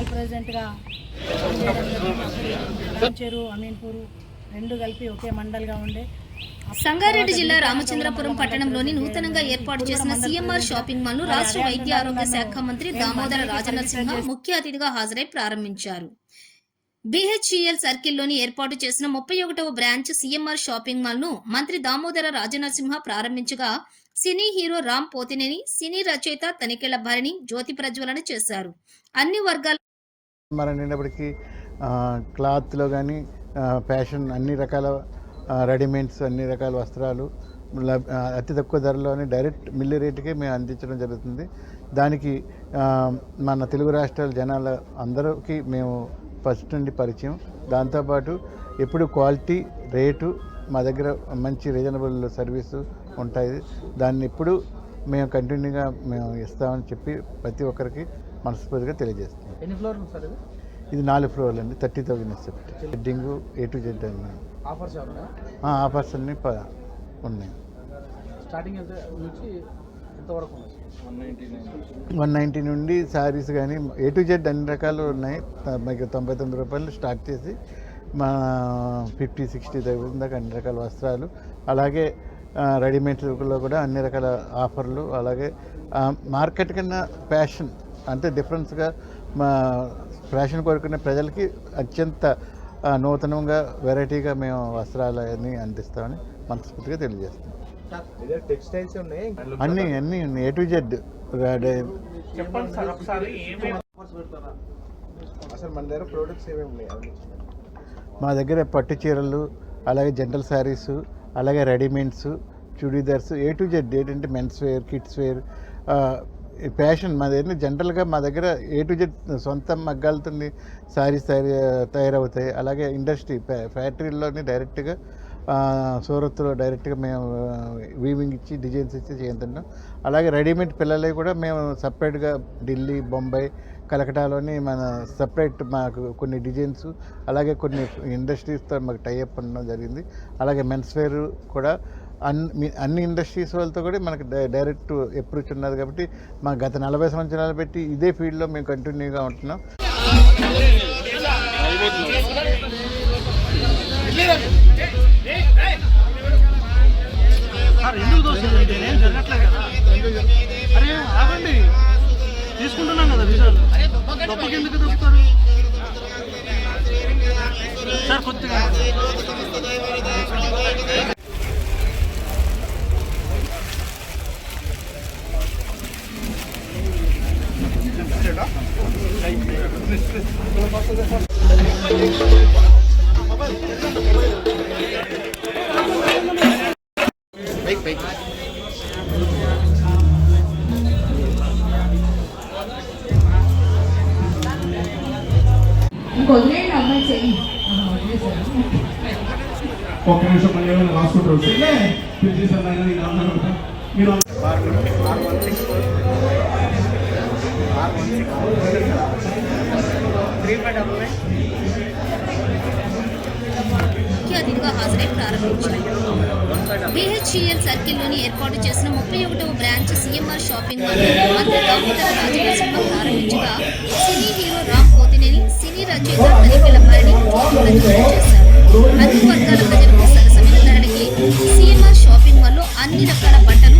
మండల్ ప్రెసిడెంట్గా చెరు అమీన్పూర్ రెండు కలిపి ఒకే మండల్గా ఉండే. సంగారెడ్డి జిల్లా రామచంద్రపురం పట్టణంలోని నూతనంగా ఏర్పాటు చేసిన సీఎంఆర్ షాపింగ్ మాల్ను రాష్ట్ర వైద్య ఆరోగ్య శాఖ మంత్రి దామోదర రాజనరసింహ ముఖ్య అతిథిగా హాజరై ప్రారంభించారు. బీహెచ్ఈఎల్ సర్కిల్లోని ఏర్పాటు చేసిన ముప్పై ఒకటవ బ్రాంచ్ సీఎంఆర్ షాపింగ్ మాల్ను మంత్రి Damodara Rajanarasimha ప్రారంభించగా cine hero Ram Pothineni cine రచయిత తనికెళ్ళ భరణి జ్యోతి ప్రజ్వలన చేశారు. అన్ని వర్గాల మనం నిన్నప్పటికీ క్లాత్లో కానీ ఫ్యాషన్ అన్ని రకాల రెడీమేడ్స్ అన్ని రకాల వస్త్రాలు అతి తక్కువ ధరలోనే డైరెక్ట్ మిల్లి రేటుకే మేము అందించడం జరుగుతుంది. దానికి మన తెలుగు రాష్ట్రాల జనాల అందరికీ మేము ఫస్ట్ నుండి పరిచయం. దాంతోపాటు ఎప్పుడు క్వాలిటీ రేటు మా దగ్గర మంచి రీజనబుల్ సర్వీసు ఉంటాయి. దాన్ని ఎప్పుడు మేము కంటిన్యూగా మేము ఇస్తామని చెప్పి ప్రతి ఒక్కరికి మనస్ఫూర్తిగా తెలియజేస్తాం ఎన్ని ఫ్లోర్లు సార్ ఇది? ఇది నాలుగు ఫ్లోర్లు అండి థర్టీ థౌజండ్ సెప్ట్ హెడ్డింగ్ ఏ టు జెడ్ అండి ఆఫర్స్ ఆఫర్స్ అన్ని ఉన్నాయి. స్టార్టింగ్ నుంచి ఎంతవరకు వన్ నైంటీ నుండి శారీస్ కానీ ఏ టు జెడ్ అన్ని రకాలు ఉన్నాయి. మీకు తొంభై తొమ్మిది రూపాయలు స్టార్ట్ చేసి మా ఫిఫ్టీ సిక్స్టీ థౌసండ్ దాకా అన్ని రకాల వస్త్రాలు. అలాగే రెడీమేడ్లో కూడా అన్ని రకాల ఆఫర్లు. అలాగే మార్కెట్ కన్నా ఫ్యాషన్ అంటే డిఫరెన్స్గా మా ఫ్యాషన్ కోరుకునే ప్రజలకి అత్యంత నూతనంగా వెరైటీగా మేము వస్త్రాలు అన్నీ అందిస్తామని మనస్ఫూర్తిగా తెలియజేస్తాం టెక్స్టైల్స్ ఉన్నాయి అన్నీ అన్నీ ఉన్నాయి ఏ టు జెడ్ చెప్పండి సార్ ఒకసారి ఆఫర్స్ పెడతారా అసలు మన దగ్గర ప్రోడక్ట్స్ ఏమేమి ఉన్నాయి? అవి మా దగ్గర పట్టు చీరలు అలాగే జనరల్ శారీస్ అలాగే readymades churidars A to Z ఏంటంటే men's wear kids wear fashion మా దగ్గర జనరల్గా మా దగ్గర ఏ టు జెడ్ సొంత మగ్గాలతో శారీస్ తయారు తయారవుతాయి. అలాగే ఇండస్ట్రీ ఫ్యాక్టరీలోనే డైరెక్ట్గా సూరత్లో డైరెక్ట్గా మేము వీవింగ్ ఇచ్చి డిజైన్స్ ఇచ్చి చేస్తున్నాం అలాగే రెడీమేడ్ పిల్లలవి కూడా మేము సపరేట్గా ఢిల్లీ బొంబాయి కలకటాలోని మన సపరేట్ మాకు కొన్ని డిజైన్స్ అలాగే కొన్ని ఇండస్ట్రీస్తో మాకు టైఅప్ ఉండడం జరిగింది. అలాగే మెన్స్ వేర్ కూడా అన్ని అన్ని ఇండస్ట్రీస్ వాళ్ళతో కూడా మనకి డై- డైరెక్ట్ అప్రోచ్ ఉన్నది కాబట్టి మా గత నలభై సంవత్సరాలు పెట్టి ఇదే ఫీల్డ్లో మేము కంటిన్యూగా ఉంటున్నాం. తీసుకుంటున్నాం కదా విజయాలు ఎందుకు సార్ కొద్దిగా. ఇంకొదిలేండి అమ్మాయి చెయ్యి ఒక్క నిమిషం మళ్ళీ ఏమైనా రాసుకుంటారు సరే మీరు చేశారు నాయన, నేను అన్నాను. మీరు ముఖ్య అతిథిగా హాజరై ప్రారంభించారు. బీహెచ్ఈఎల్ సర్కిల్లోని ఏర్పాటు చేసిన ముప్పై ఒకటవ బ్రాంచ్ సీఎంఆర్ షాపింగ్ మాల్ మంత్రి Damodara Rajanarasimha ప్రారంభించగా cine hero Ram Pothineni cine రచయిత తనిఖీల భరణి ప్రచురణ చేశారు. అన్ని వర్గాల ప్రజలకు సరసమైన ధరలకి సీఎంఆర్ షాపింగ్ మాల్లో అన్ని రకాల బట్టలు